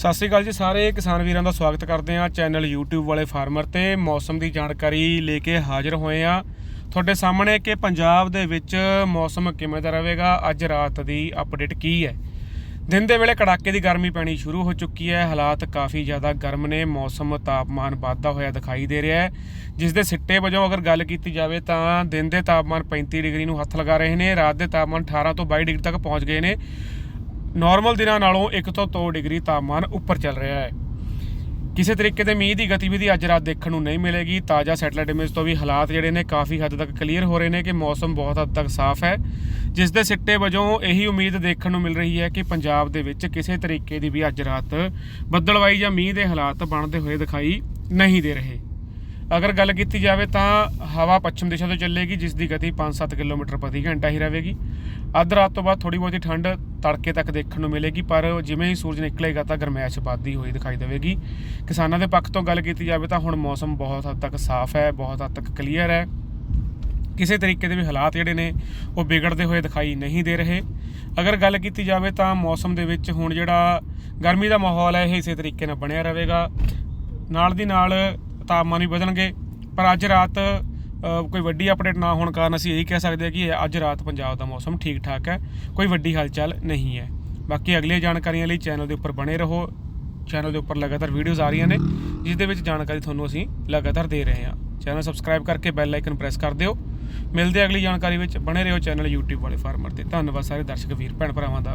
ਸਤਿ ਸ੍ਰੀ ਅਕਾਲ ਜੀ ਸਾਰੇ, ਕਿਸਾਨ ਵੀਰਾਂ ਦਾ ਸਵਾਗਤ ਕਰਦੇ ਹਾਂ ਚੈਨਲ YouTube ਵਾਲੇ ਫਾਰਮਰ ਤੇ ਮੌਸਮ ਦੀ ਜਾਣਕਾਰੀ ਲੈ ਕੇ ਹਾਜ਼ਰ ਹੋਏ ਆ ਤੁਹਾਡੇ ਸਾਹਮਣੇ ਕਿ ਪੰਜਾਬ ਦੇ ਵਿੱਚ ਮੌਸਮ ਕਿਵੇਂ ਦਾ ਰਹੇਗਾ, ਅੱਜ ਰਾਤ ਦੀ ਅਪਡੇਟ ਕੀ ਹੈ? ਦਿਨ ਦੇ ਵੇਲੇ ਕੜਾਕੇ ਦੀ ਗਰਮੀ ਪੈਣੀ ਸ਼ੁਰੂ ਹੋ ਚੁੱਕੀ ਹੈ, ਹਾਲਾਤ ਕਾਫੀ ਜ਼ਿਆਦਾ ਗਰਮ ਨੇ, ਮੌਸਮ ਤਾਪਮਾਨ ਵਾਧਾ ਹੋਇਆ ਦਿਖਾਈ ਦੇ ਰਿਹਾ ਹੈ। ਜਿਸ ਦੇ ਸਿੱਟੇ ਵਜੋਂ ਅਗਰ ਗੱਲ ਕੀਤੀ ਜਾਵੇ ਤਾਂ ਦਿਨ ਦੇ ਤਾਪਮਾਨ 35 ਡਿਗਰੀ ਨੂੰ ਹੱਥ ਲਗਾ ਰਹੇ ਨੇ, ਰਾਤ ਦੇ ਤਾਪਮਾਨ 18 ਤੋਂ 22 ਡਿਗਰੀ ਤੱਕ ਪਹੁੰਚ ਗਏ ਨੇ। ਨਾਰਮਲ ਦਿਨਾਂ ਨਾਲੋਂ 1 ਤੋਂ 2 ਡਿਗਰੀ ਤਾਪਮਾਨ ਉੱਪਰ ਚੱਲ ਰਿਹਾ ਹੈ। ਕਿਸੇ ਤਰੀਕੇ ਦੇ ਮੀਂਹ ਦੀ ਗਤੀਵਿਧੀ ਅੱਜ ਰਾਤ ਦੇਖਣ ਨੂੰ ਨਹੀਂ ਮਿਲੇਗੀ। ਤਾਜ਼ਾ ਸੈਟਲਾਈਟ ਇਮੇਜ ਤੋਂ ਵੀ ਹਾਲਾਤ ਜਿਹੜੇ ਨੇ ਕਾਫੀ ਹੱਦ ਤੱਕ ਕਲੀਅਰ ਹੋ ਰਹੇ ਨੇ ਕਿ ਮੌਸਮ ਬਹੁਤ ਹੱਦ ਤੱਕ ਸਾਫ਼ ਹੈ। ਜਿਸ ਦੇ ਸਿੱਟੇ ਵਜੋਂ ਇਹੀ ਉਮੀਦ ਦੇਖਣ ਨੂੰ ਮਿਲ ਰਹੀ ਹੈ ਕਿ ਪੰਜਾਬ ਦੇ ਵਿੱਚ ਕਿਸੇ ਤਰੀਕੇ ਦੀ ਵੀ ਅੱਜ ਰਾਤ ਬੱਦਲਵਾਈ ਜਾਂ ਮੀਂਹ ਦੇ ਹਾਲਾਤ ਬਣਦੇ ਹੋਏ ਦਿਖਾਈ ਨਹੀਂ ਦੇ ਰਹੇ। ਅਗਰ ਗੱਲ ਕੀਤੀ ਜਾਵੇ ਤਾਂ ਹਵਾ ਪੱਛਮ ਦਿਸ਼ਾ ਤੋਂ ਚੱਲੇਗੀ ਜਿਸ ਦੀ ਗਤੀ 5-7 ਕਿਲੋਮੀਟਰ ਪ੍ਰਤੀ ਘੰਟਾ ਹੀ ਰਹੇਗੀ। ਅੱਧ ਰਾਤ ਤੋਂ ਬਾਅਦ ਥੋੜੀ ਬਹੁਤੀ ਠੰਡ ਤੜਕੇ ਤੱਕ ਦੇਖਣ ਨੂੰ ਮਿਲੇਗੀ, ਪਰ ਜਿਵੇਂ ਹੀ ਸੂਰਜ ਨਿਕਲੇਗਾ ਤਾਂ ਗਰਮੈਸ਼ ਵੱਧਦੀ ਹੋਈ ਦਿਖਾਈ ਦੇਵੇਗੀ। ਕਿਸਾਨਾਂ ਦੇ ਪੱਖ ਤੋਂ ਗੱਲ ਕੀਤੀ ਜਾਵੇ ਤਾਂ ਹੁਣ ਮੌਸਮ ਬਹੁਤ ਹੱਦ ਤੱਕ ਸਾਫ਼ ਹੈ, ਬਹੁਤ ਹੱਦ ਤੱਕ ਕਲੀਅਰ ਹੈ। ਕਿਸੇ ਤਰੀਕੇ ਦੇ ਵੀ ਹਾਲਾਤ ਜਿਹੜੇ ਨੇ, ਉਹ ਵਿਗੜਦੇ ਹੋਏ ਦਿਖਾਈ ਨਹੀਂ ਦੇ ਰਹੇ। ਅਗਰ ਗੱਲ ਕੀਤੀ ਜਾਵੇ ਤਾਂ ਮੌਸਮ ਦੇ ਵਿੱਚ ਹੁਣ ਜਿਹੜਾ ਗਰਮੀ ਦਾ ਮਾਹੌਲ ਹੈ, ਇਹ ਇਸੇ ਤਰੀਕੇ ਨਾਲ ਬਣਿਆ ਰਹੇਗਾ। ਨਾਲ ਦੀ ਨਾਲ ਤਾਪਮਾਨ ਵੀ ਵਧਣਗੇ। ਪਰ ਅੱਜ ਰਾਤ ਕੋਈ ਵੱਡੀ ਅਪਡੇਟ ਨਾ ਹੋਣ ਕਾਰਨ ਅਸੀਂ ਇਹੀ ਕਹਿ ਸਕਦੇ ਹਾਂ ਕਿ ਅੱਜ ਰਾਤ ਪੰਜਾਬ ਦਾ ਮੌਸਮ ਠੀਕ ਠਾਕ ਹੈ, ਕੋਈ ਵੱਡੀ ਹਲਚਲ ਨਹੀਂ ਹੈ। ਬਾਕੀ ਅਗਲੀਆਂ ਜਾਣਕਾਰੀਆਂ ਲਈ ਚੈਨਲ ਦੇ ਉੱਪਰ ਬਣੇ ਰਹੋ। ਚੈਨਲ ਦੇ ਉੱਪਰ ਲਗਾਤਾਰ ਵੀਡੀਓਜ਼ ਆ ਰਹੀਆਂ ਨੇ, ਜਿਸ ਦੇ ਵਿੱਚ ਜਾਣਕਾਰੀ ਤੁਹਾਨੂੰ ਅਸੀਂ ਲਗਾਤਾਰ ਦੇ ਰਹੇ ਹਾਂ। ਚੈਨਲ ਸਬਸਕ੍ਰਾਈਬ ਕਰਕੇ ਬੈਲ ਆਈਕਨ ਪ੍ਰੈਸ ਕਰ ਦਿਓ। ਮਿਲਦੇ ਅਗਲੀ ਜਾਣਕਾਰੀ ਵਿੱਚ। ਬਣੇ ਰਹੋ ਚੈਨਲ YouTube ਵਾਲੇ ਫਾਰਮਰ ਤੇ। ਧੰਨਵਾਦ ਸਾਰੇ ਦਰਸ਼ਕ, ਵੀਰ, ਭੈਣ ਭਰਾਵਾਂ ਦਾ।